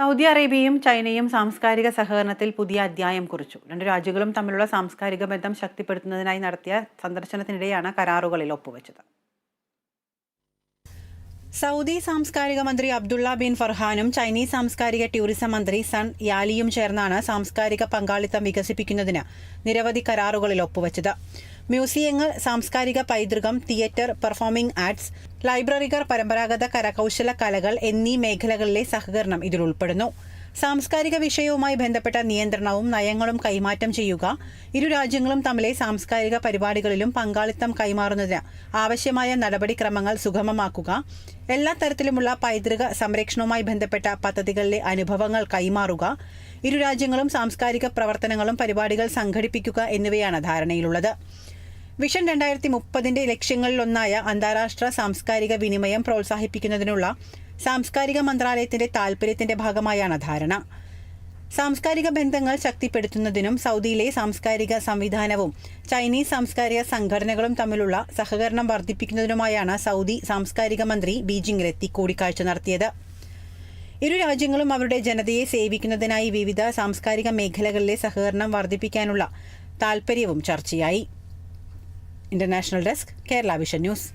Saudi അറേബ്യയും ചൈനയും സാംസ്കാരിക സഹകരണത്തിൽ പുതിയ അധ്യായം കുറിച്ചു. രണ്ട് രാജ്യങ്ങളും തമ്മിലുള്ള സാംസ്കാരിക ബന്ധം ശക്തിപ്പെടുത്തുന്നതിനായി നടത്തിയ സന്ദർശനത്തിനിടെയാണ് കരാറുകളിൽ ഒപ്പുവെച്ചത്. സൗദി സാംസ്കാരിക മന്ത്രി അബ്ദുള്ള ബിൻ ഫർഹാനും ചൈനീസ് സാംസ്കാരിക ടൂറിസം മന്ത്രി സൺ യാലിയും ചേർന്നാണ് സാംസ്കാരിക പങ്കാളിത്തം വികസിപ്പിക്കുന്നതിന് നിരവധി കരാറുകളിൽ ഒപ്പുവെച്ചത്. മ്യൂസിയങ്ങൾ സാംസ്കാരിക പൈതൃകം തിയേറ്റർ പെർഫോമിംഗ് ആർട്സ് ലൈബ്രറികൾ പരമ്പരാഗത കരകൗശല കലകൾ എന്നീ മേഖലകളിലെ സഹകരണം ഇതിൽ ഉൾപ്പെടുന്നു. സാംസ്കാരിക വിഷയവുമായി ബന്ധപ്പെട്ട നിയന്ത്രണവും നയങ്ങളും കൈമാറ്റം ചെയ്യുക ഇരു രാജ്യങ്ങളും തമ്മിലെ സാംസ്കാരിക പരിപാടികളിലും പങ്കാളിത്തം കൈമാറുന്നതിന് ആവശ്യമായ നടപടിക്രമങ്ങൾ സുഗമമാക്കുക എല്ലാ തരത്തിലുമുള്ള പൈതൃക സംരക്ഷണവുമായി ബന്ധപ്പെട്ട പദ്ധതികളിലെ അനുഭവങ്ങൾ കൈമാറുക ഇരു രാജ്യങ്ങളും സാംസ്കാരിക പ്രവർത്തനങ്ങളും പരിപാടികൾ സംഘടിപ്പിക്കുക എന്നിവയാണ് ധാരണയിലുള്ളത്. വിഷൻ രണ്ടായിരത്തി മുപ്പതിന്റെ ലക്ഷ്യങ്ങളിലൊന്നായ അന്താരാഷ്ട്ര സാംസ്കാരിക വിനിമയം പ്രോത്സാഹിപ്പിക്കുന്നതിനുള്ള സാംസ്കാരിക മന്ത്രാലയത്തിന്റെ താൽപര്യത്തിന്റെ ഭാഗമായാണ് ധാരണ. സാംസ്കാരിക ബന്ധങ്ങൾ ശക്തിപ്പെടുത്തുന്നതിനും സൗദിയിലെ സാംസ്കാരിക സംവിധാനവും ചൈനീസ് സാംസ്കാരിക സംഘടനകളും തമ്മിലുള്ള സഹകരണം വർദ്ധിപ്പിക്കുന്നതിനുമായാണ് സൗദി സാംസ്കാരിക മന്ത്രി ബീജിംഗിലെത്തി കൂടിക്കാഴ്ച നടത്തിയത്. ഇരു രാജ്യങ്ങളും അവരുടെ ജനതയെ സേവിക്കുന്നതിനായി വിവിധ സാംസ്കാരിക മേഖലകളിലെ സഹകരണം വർദ്ധിപ്പിക്കാനുള്ള താൽപര്യവും ചർച്ചയായി. International desk Kerala vision news